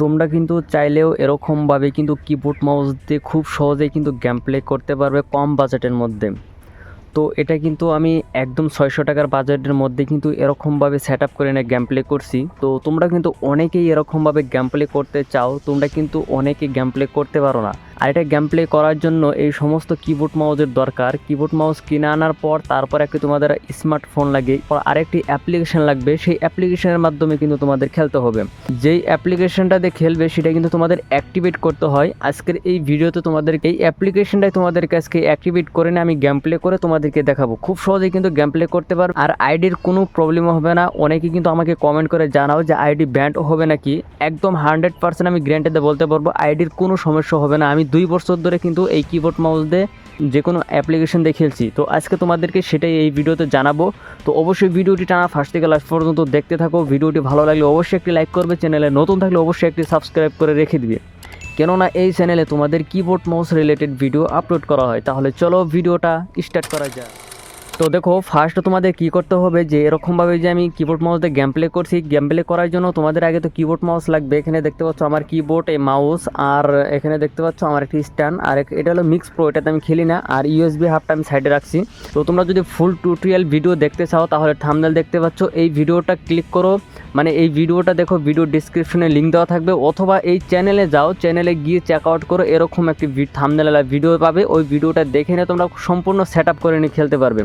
তোমরা কিন্তু চাইলেও এরকমভাবে কিন্তু কিবোর্ড মাউস দিয়ে খুব সহজেই কিন্তু গেম প্লে করতে পারবে কম বাজেটের মধ্যে। তো এটা কিন্তু আমি একদম ছয়শো টাকার বাজেটের মধ্যে কিন্তু এরকমভাবে সেট আপ করে নিয়ে গেম প্লে করছি। তো তোমরা কিন্তু অনেকেই এরকমভাবে গেম প্লে করতে চাও, তোমরা কিন্তু অনেকে গেম প্লে করতে পারো না। আর এটা গেম প্লে করার জন্য এই সমস্ত কিবোর্ড মাউসের দরকার। কিবোর্ড মাউস কিনে আনার পর তারপর একটি তোমাদের স্মার্টফোন লাগে। পর আরেকটি অ্যাপ্লিকেশন লাগবে। সেই অ্যাপ্লিকেশনের মাধ্যমে কিন্তু তোমাদের খেলতে হবে। যেই অ্যাপ্লিকেশনটা দিয়ে খেলবে সেটা কিন্তু তোমাদের অ্যাক্টিভেট করতে হয়। আজকের এই ভিডিওতে তোমাদের এই অ্যাপ্লিকেশনটাই তোমাদেরকে আজকে অ্যাক্টিভেট করে নিয়ে আমি গেম প্লে করে তোমাদেরকে দেখাবো। খুব সহজেই কিন্তু গেম প্লে করতে পারবে। আর আইডির কোনো প্রবলেম হবে না। অনেকে কিন্তু আমাকে কমেন্ট করে জানাও যে আইডি ব্যান্ড হবে নাকি। একদম হান্ড্রেড পার্সেন্ট আমি গ্যারান্টিতে বলতে পারব আইডির কোনো সমস্যা হবে না। আমি দুই বছর ধরে কিন্তু এই কিবোর্ড মাউস দিয়ে যে কোনো অ্যাপ্লিকেশন দিয়ে খেলছি। তো আজকে তোমাদেরকে সেটাই এই ভিডিওতে জানাব। তো অবশ্যই ভিডিওটি টানা ফার্স্ট থেকে লাস্ট পর্যন্ত দেখতে থাকো। ভিডিওটি ভালো লাগলে অবশ্যই একটি লাইক করবে। চ্যানেলে নতুন থাকলে অবশ্যই একটি সাবস্ক্রাইব করে রেখে দিবে। কেননা এই চ্যানেলে তোমাদের keyboard mouse related video upload করা হয়। তাহলে চলো ভিডিওটা স্টার্ট করা যাক। তো দেখো ফার্স্ট তোমাদের কি করতে হবে যে, এরকমভাবে যে আমি কিবোর্ড মাউস দিয়ে গেম প্লে করছি গেম প্লে করার জন্য তোমাদের আগে তো কিবোর্ড মাউস লাগবে। এখানে দেখতে পাচ্ছ আমার কিবোর্ড এই মাউস আর এখানে দেখতে পাচ্ছ আমার একটি স্ট্যান্ড আর এটা হলো মিক্স প্রো এটাতে আমি খেলি না, আর ইউএসবি হাফটা আমি সাইডে রাখছি। তো তোমরা যদি ফুল টিউটোরিয়াল ভিডিও দেখতে চাও, তাহলে থামনেল দেখতে পাচ্ছ। এই ভিডিওটা ক্লিক করো মানে এই ভিডিওটা দেখো ভিডিও ডিসক্রিপশনে লিঙ্ক দেওয়া থাকবে, অথবা এই চ্যানেলে যাও চ্যানেলে গিয়ে চেক আউট করো এরকম একটি থামনেল ভিডিও পাবে। ওই ভিডিওটা দেখে নিয়ে তোমরা সম্পূর্ণ সেট করে নিয়ে খেলতে পারবে।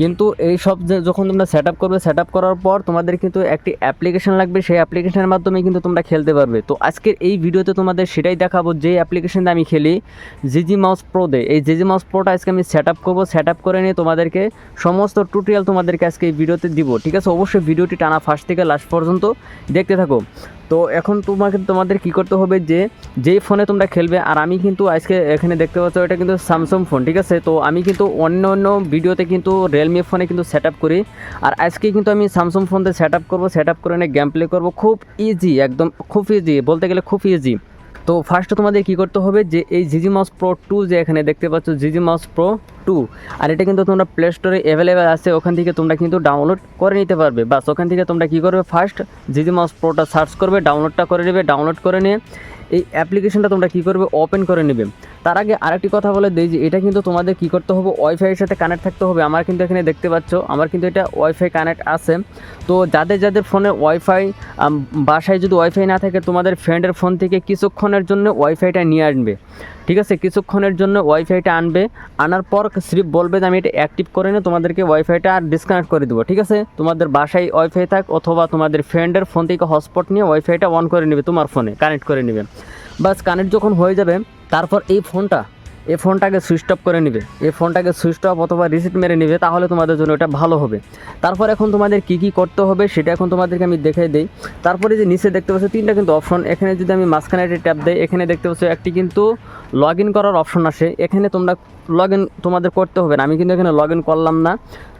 কিন্তু এই সব যখন তোমরা সেট আপ করবে সেট আপ করার পর তোমাদের কিন্তু একটি অ্যাপ্লিকেশন লাগবে। সেই অ্যাপ্লিকেশনের মাধ্যমে কিন্তু তোমরা খেলতে পারবে। তো আজকের এই ভিডিওতে তোমাদের সেটাই দেখাবো যে অ্যাপ্লিকেশন আমি খেলি জিজি মাউস প্রো দে এই জিজি মাউস প্রোটা আজকে আমি সেট আপ করব। সেট আপ করে নিয়ে তোমাদেরকে সমস্ত টিউটোরিয়াল তোমাদেরকে আজকে এই ভিডিওতে দিব। ঠিক আছে? অবশ্যই ভিডিওটি টানা ফার্স্ট থেকে লাস্ট পর্যন্ত দেখতে থাকো। তো এখন তোমাকে, তোমাদের কি করতে হবে যে, যেই ফোনে তোমরা খেলবে, আর আমি কিন্তু আজকে এখানে দেখতে পাচ্ছ, এটা কিন্তু স্যামসাং ফোন ঠিক আছে? তো আমি কিন্তু অন্য অন্য ভিডিওতে কিন্তু রিয়েলমি ফোনে কিন্তু সেট করি। আর আজকে কিন্তু আমি স্যামসাং ফোনতে সেট আপ করব সেট আপ করে নিয়ে গেম প্লে করব। খুব ইজি একদম খুব ইজি বলতে গেলে খুব ইজি তো ফার্স্ট তোমাদের কি করতে হবে যে, এই জিজি মাউস প্রো টু যে এখানে দেখতে পাচ্ছ জিজি মাউস প্রো টু আর এটা কিন্তু তোমরা প্লে স্টোরে অ্যাভেলেবেল আছে, ওখান থেকে তোমরা কিন্তু ডাউনলোড করে নিতে পারবে। বাস, ওখান থেকে তোমরা কি করবে ফার্স্ট জিজি মাউস প্রোটা সার্চ করবে ডাউনলোডটা করে নেবে ডাউনলোড করে নিয়ে এই অ্যাপ্লিকেশনটা তোমরা কী করবে ওপেন করে নেবে। তার আগে আরেকটি কথা বলে দিই যে এটা কিন্তু তোমাদের কী করতে হবে ওয়াইফাইয়ের সাথে কানেক্ট থাকতে হবে। আমার কিন্তু এখানে দেখতে পাচ্ছ, আমার কিন্তু এটা ওয়াইফাই কানেক্ট আছে। তো যাদের যাদের ফোনে ওয়াইফাই বাসায় যদি ওয়াইফাই না থাকে, তোমাদের ফ্রেন্ডের ফোন থেকে কিছুক্ষণের জন্য ওয়াইফাইটা নিয়ে আসবে ঠিক আছে? কিছুক্ষণের জন্য ওয়াইফাইটা আনবে। আনার পর স্লিপ বলবে যে, আমি এটা অ্যাক্টিভ করে নিয়ে তোমাদেরকে ওয়াইফাইটা আর ডিসকানেক্ট করে দেবো। ঠিক আছে? তোমাদের বাসায় ওয়াইফাই থাক অথবা তোমাদের ফ্রেন্ডের ফোন থেকে হটস্পট নিয়ে ওয়াইফাইটা অন করে নেবে তোমার ফোনে কানেক্ট করে নেবে। বাস কানেক্ট যখন হয়ে যাবে তারপর এই ফোনটা, এই ফোনটাকে সুইচ অফ করে নেবে। এই ফোনটাকে সুইচ অফ অথবা রিসিট মেরে নেবে, তাহলে তোমাদের জন্য এটা ভালো হবে। তারপর এখন তোমাদের কি কি করতে হবে সেটা এখন তোমাদেরকে আমি দেখাই দিই। তারপরে যে নিচে দেখতে পাচ্ছ, তিনটা কিন্তু অপশন এখানে যদি আমি মাঝখানে একটা ট্যাপ দেই, এখানে দেখতে পাচ্ছ, একটি কিন্তু লগ ইন করার অপশন আসে। এখানে তোমরা লগ ইন তোমাদের করতে হবে না। আমি কিন্তু এখানে লগ ইন করলাম না।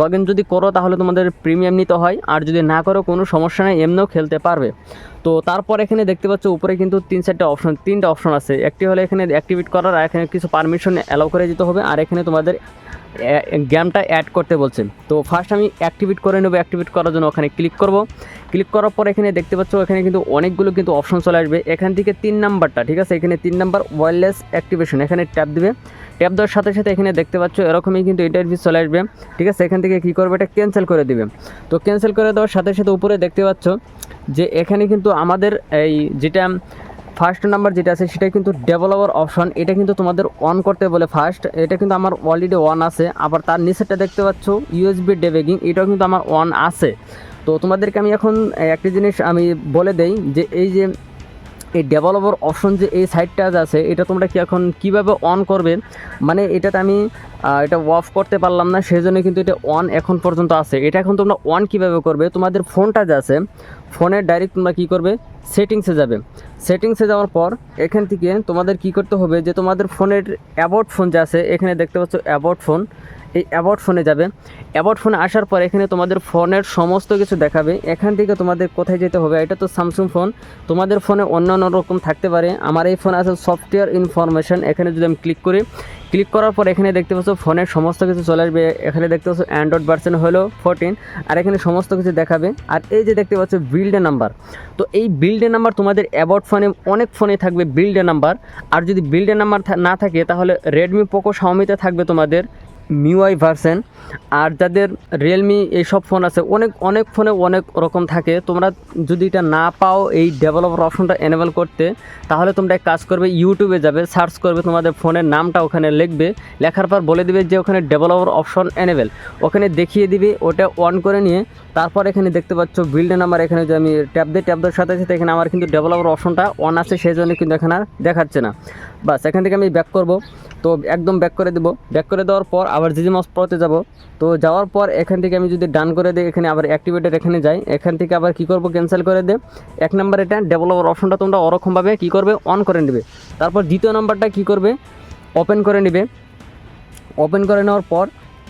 লগ ইন যদি করো তাহলে তোমাদের প্রিমিয়াম নিতে হয়। আর যদি না করো কোনো সমস্যা নেই, এমনিও খেলতে পারবে। তো তারপর এখানে দেখতে পাচ্ছ উপরে কিন্তু তিন চারটা অপশন তিনটা অপশন আছে। একটি হলো এখানে অ্যাক্টিভেট করার, আর এখানে কিছু পারমিশন অ্যালাউ করে দিতে হবে। আর এখানে তোমাদের গেমটা অ্যাড করতে বলছে। তো ফার্স্ট আমি অ্যাক্টিভেট করে নেব। অ্যাক্টিভেট করার জন্য ওখানে ক্লিক করব। ক্লিক করার পর এখানে দেখতে পাচ্ছ, এখানে কিন্তু অনেকগুলো কিন্তু অপশন চলে আসবে। এখান থেকে তিন নাম্বারটা ঠিক আছে? এখানে তিন নাম্বার ওয়্যারলেস অ্যাক্টিভেশন এখানে ট্যাপ দিবে। ট্যাপ দেওয়ার সাথে সাথে এখানে দেখতে পাচ্ছ, এরকমই কিন্তু ইন্টারভিউ চলে আসবে। ঠিক আছে? এখান থেকে কী করবে? এটা ক্যান্সেল করে দিবে। তো ক্যান্সেল করে দেওয়ার সাথে সাথে উপরে দেখতে পাচ্ছ যে এখানে কিন্তু আমাদের এই যেটা ফার্স্ট নাম্বার যেটা আছে, সেটা কিন্তু ডেভেলপার অপশন এটা কিন্তু তোমাদের অন করতে বলে ফার্স্ট এটা কিন্তু আমার অলরেডি অন আছে। আবার তার নিচেরটা দেখতে পাচ্ছ ইউএসবি ডেবেগিং এটাও কিন্তু আমার অন আছে। তো তোমাদেরকে আমি এখন একটি জিনিস আমি বলে দেই যে এই যে এই ডেভেলপার অপশন যে এই সাইটটা আছে, এটা তোমরা কি এখন কীভাবে অন করবে? মানে এটাতে আমি এটা অফ করতে পারলাম না সেই জন্য কিন্তু এটা অন এখন পর্যন্ত আছে। এটা এখন তোমরা অন কীভাবে করবে? তোমাদের ফোনটা যে আছে ফোনের ডাইরেক্ট তোমরা কী করবে? সেটিংসে যাবে। সেটিংসে যাওয়ার পর, এখান থেকে তোমাদের কি করতে হবে? যে তোমাদের ফোনের অ্যাবাউট ফোন যে আছে, এখানে দেখতে পাচ্ছ অ্যাবাউট ফোন এই অ্যাবাউট ফোনে যাবে। অ্যাবাউট ফোনে আসার পর এখানে তোমাদের ফোনের সমস্ত কিছু দেখাবে। এখান থেকে তোমাদের কোথায় যেতে হবে, এটা তো স্যামসুং ফোন তোমাদের ফোনে অন্যান্য রকম থাকতে পারে। আমার এই ফোনে আছে সফটওয়্যার ইনফরমেশন এখানে যদি আমি ক্লিক করি ক্লিক করার পর এখানে দেখতে পাচ্ছ ফোনের সমস্ত কিছু চলে আসবে। এখানে দেখতে পাচ্ছ অ্যান্ড্রয়েড ভার্সন হলো ফোরটিন আর এখানে সমস্ত কিছু দেখাবে। আর এই যে দেখতে পাচ্ছ বিল্ডে নাম্বার তো এই বিল্ডে নাম্বার তোমাদের অ্যাবাউট ফোনে অনেক ফোনে থাকবে বিল্ডে নাম্বার আর যদি বিল্ডে নাম্বার না থাকে, তাহলে রেডমি পোকো শাওমিতে থাকবে তোমাদের মিউআই ভার্সন আর যাদের রিয়েলমি এইসব ফোন আছে, অনেক অনেক ফোনে অনেক রকম থাকে। তোমরা যদি এটা না পাও, এই ডেভেলপার অপশনটা এনেবল করতে, তাহলে তোমরা এক কাজ করবে ইউটিউবে যাবে সার্চ করবে তোমাদের ফোনের নামটা ওখানে লিখবে, লেখার পর বলে দিবে যে ওখানে ডেভেলপার অপশন এনেবেল ওখানে দেখিয়ে দিবে, ওটা অন করে নিয়ে, তারপর এখানে দেখতে পাচ্ছ বিল্ডে নাম্বার এখানে যে আমি ট্যাব দিই ট্যাব দেওয়ার সাথে সাথে এখানে আমার কিন্তু ডেভেলপার অপশনটা অন আছে, সেই জন্য কিন্তু এখানে আর দেখাচ্ছে না। বাস, এখান থেকে আমি ব্যাক করব। তো একদম ব্যাক করে দেবো। ব্যাক করে দেওয়ার পর আবার জিজি মাস প্রতে যাব। তো যাওয়ার পর এখান থেকে আমি যদি ডান করে দিই, এখানে আবার অ্যাক্টিভেটেড এখানে যাই। এখান থেকে আবার কি করব? ক্যান্সেল করে দে। এক নাম্বার এটা ডেভেলপার অপশনটা তোমরা ওরকমভাবে কী করবে? অন করে নেবে। তারপর দ্বিতীয় নাম্বারটা কি করবে? ওপেন করে নেবে। ওপেন করে নেওয়ার পর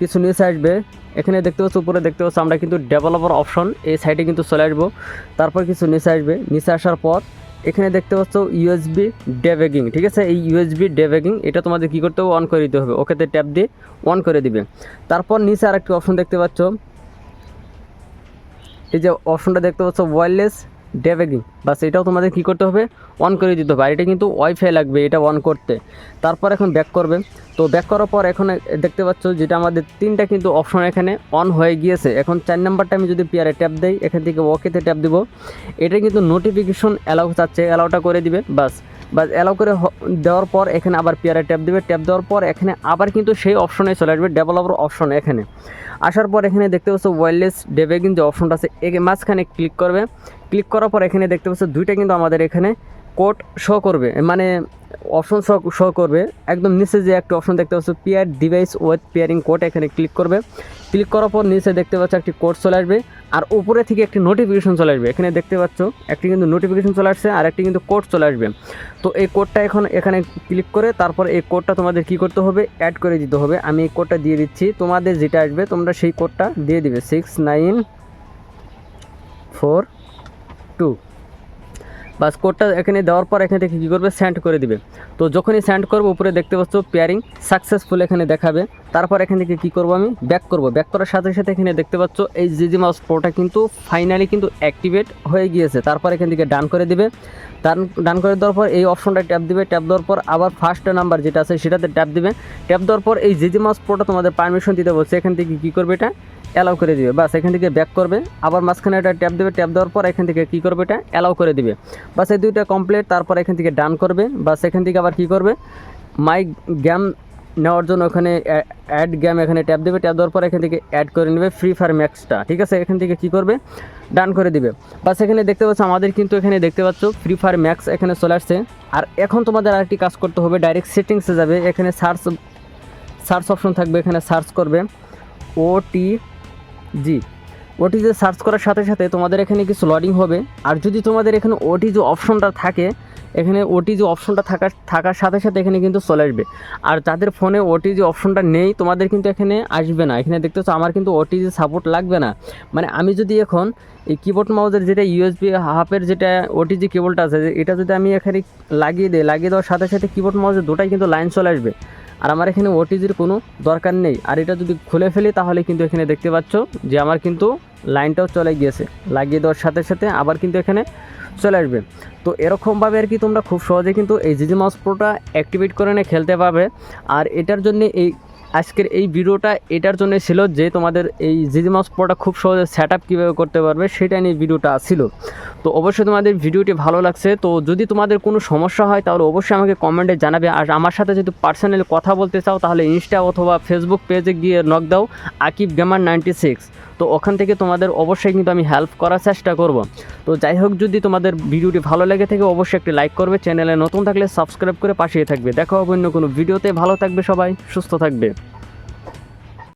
কিছু নিচে আসবে। এখানে দেখতে পাচ্ছ, উপরে দেখতে পাচ্ছ, আমরা কিন্তু ডেভেলপার অপশন এই সাইডে কিন্তু চলে আসব। তারপর কিছু নিচে আসবে। নিচে আসার পর এখানে দেখতে পাচ্ছ ইউএসবি ডেভেগিং ঠিক আছে? এই ইউএসবি ডেভেগিং এটা তোমাদের কী করতে হবে? অন করে দিতে হবে। ওকেতে ট্যাপ দিয়ে অন করে দিবে। তারপর নিচে আরেকটি অপশন দেখতে পাচ্ছ। এই যে অপশনটা দেখতে পাচ্ছ ওয়্যারলেস ডেভেগিং বাস এটাও তোমাদের কী করতে হবে? অন করে দিতে হবে। আর এটা কিন্তু ওয়াইফাই লাগবে, এটা অন করতে। তারপর এখন ব্যাক করবে। তো ব্যাক করার পর এখন দেখতে পাচ্ছ যেটা আমাদের তিনটা কিন্তু অপশন এখানে অন হয়ে গিয়েছে। এখন চার নাম্বারটা আমি যদি পেয়ারে ট্যাপ দেই, এখান থেকে ওকেতে ট্যাপ দিব। এটা কিন্তু নোটিফিকেশন অ্যালাউ চাচ্ছে অ্যালাউটা করে দিবে। বাস। বাস অ্যালাউ করে দেওয়ার পর এখানে আবার পেয়ারে ট্যাপ দেবে। ট্যাপ দেওয়ার পর এখানে আবার কিন্তু সেই অপশনে চলে আসবে ডেভেলপার অপশন এখানে। আসার পর এখানে দেখতে পাচ্ছ ওয়ারলেস ডেভেগিং যে অপশনটা আছে মাঝখানে ক্লিক করবে। ক্লিক করার পর এখানে দেখতে পাচ্ছ দুইটা কিন্তু আমাদের এখানে কোড শো করবে মানে অপশন শো শো করবে। একদম নিচে যে একটা অপশন দেখতে পাচ্ছ pair device with pairing code এখানে ক্লিক করবে। ক্লিক করার পর নিচে দেখতে পাচ্ছ একটি কোড চলে আসবে, আর উপরে থেকে একটি নোটিফিকেশন চলে আসবে। এখানে দেখতে পাচ্ছ, একটি কিন্তু নোটিফিকেশন চলে আসছে, আর একটি কিন্তু কোড চলে আসবে। তো এই কোডটা এখন এখানে ক্লিক করে, তারপর এই কোডটা তোমাদের কি করতে হবে? অ্যাড করে দিতে হবে। আমি এই কোডটা দিয়ে দিচ্ছি। তোমাদের যেটা আসবে, তোমরা সেই কোডটা দিয়ে দিবে। সিক্স নাইন ফোর টু বাস কোডটা এখানে দেওয়ার পর এখান থেকে কী করবে? সেন্ড করে দিবে। তো যখনই সেন্ড করব, উপরে দেখতে পাচ্ছ পেয়ারিং সাকসেসফুল এখানে দেখাবে। তারপর এখান থেকে কী করব আমি? ব্যাক করব। ব্যাক করার সাথে সাথে এখানে দেখতে পাচ্ছ এই জিজি মাউস প্রোটা কিন্তু ফাইনালি কিন্তু অ্যাক্টিভেট হয়ে গিয়েছে। তারপর এখান থেকে ডান করে দিবে। ডান ডান করে দেওয়ার পর এই অপশনটা ট্যাপ দিবে। ট্যাপ দেওয়ার পর আবার ফার্স্ট নাম্বার যেটা আছে সেটাতে ট্যাপ দিবে। ট্যাপ দেওয়ার পর এই জিজি মাউস প্রোটা তোমাদের পারমিশন দিতে বলছে। এখান থেকে কী করবে এটা? অ্যালাউ করে দিবে। বাস, এখান থেকে ব্যাক করবে, আবার মাঝখানে এটা ট্যাপ দেবে ট্যাপ দেওয়ার পর এখান থেকে কী করবে এটা অ্যালাউ করে দিবে। বাস, এই দুইটা কমপ্লিট তারপর এখান থেকে ডান করবে। বাস, এখান থেকে আবার কী করবে? মাই গেম নেওয়ার জন্য ওখানে অ্যাড গেম এখানে ট্যাপ দেবে ট্যাপ দেওয়ার পর এখান থেকে অ্যাড করে নেবে ফ্রি ফায়ার ম্যাক্সটা ঠিক আছে? এখান থেকে কী করবে? ডান করে দিবে। বা সেখানে দেখতে পাচ্ছ, আমাদের কিন্তু এখানে দেখতে পাচ্ছ ফ্রি ফায়ার ম্যাক্স এখানে চলে আসছে। আর এখন তোমাদের আরেকটি কাজ করতে হবে ডাইরেক্ট সেটিংসে যাবে। এখানে সার্চ সার্চ অপশন থাকবে, এখানে সার্চ করবে। ও টি জি। ওটি যে সার্চ করার সাথে সাথে তোমাদের এখানে কিছু লডিং হবে। আর যদি তোমাদের এখানে ওটি যে অপশনটা থাকে, এখানে ওটি যে অপশনটা থাকার থাকার সাথে সাথে এখানে কিন্তু চলে আসবে। আর যাদের ফোনে ওটি যে অপশনটা নেই, তোমাদের কিন্তু এখানে আসবে না। এখানে দেখতে পাচ্ছ, আমার কিন্তু ওটি যে সাপোর্ট লাগবে না। মানে আমি যদি এখন এই কিবোর্ড মাউসের যেটা ইউএসবি হাফের যেটা ওটি যে কেবলটা আছে, এটা যদি আমি এখানে লাগিয়ে দিই, লাগিয়ে দেওয়ার সাথে সাথে কিবোর্ড মাউসের দুটাই কিন্তু লাইন চলে আসবে। আর আমার এখানে ওটিজির কোনো দরকার নেই। আর এটা যদি খুলে ফেলি, তাহলে কিন্তু এখানে দেখতে পাচ্ছ যে আমার কিন্তু লাইনটাও চলে গিয়েছে। লাগিয়ে দেওয়ার সাথে সাথে আবার কিন্তু এখানে চলে আসবে। তো এরকমভাবে আর কি তোমরা খুব সহজে কিন্তু এই জিজি মাউস প্রোটা অ্যাক্টিভেট করে নিয়ে খেলতে পারবে। আর এটার জন্য এই আজকের এই ভিডিওটা এটার জন্য ছিল যে তোমাদের এই জিজি মাউস প্রোটা খুব সহজে সেট আপ কীভাবে করতে পারবে সেটা নিয়ে ভিডিওটা ছিল। তো অবশ্যই তোমাদের ভিডিওটি ভালো লাগছে। তো যদি তোমাদের কোনো সমস্যা হয় তাহলে অবশ্যই আমাকে কমেন্টে জানাবে। আর আমার সাথে যদি পার্সোনালি কথা বলতে চাও তাহলে ইনস্টা অথবা ফেসবুক পেজে গিয়ে নক দাও। আকিব গেমার নাইনটি সিক্স তো ওখান থেকে তোমাদের অবশ্যই কিন্তু আমি হেল্প করার চেষ্টা করব। তো যাই হোক, যদি তোমাদের ভিডিওটি ভালো লেগে থাকে, অবশ্যই একটি লাইক করবে চ্যানেলে নতুন থাকলে সাবস্ক্রাইব করে পাশিয়ে থাকবে। দেখা হবে অন্য কোনো ভিডিওতে। ভালো থাকবে সবাই, সুস্থ থাকবে।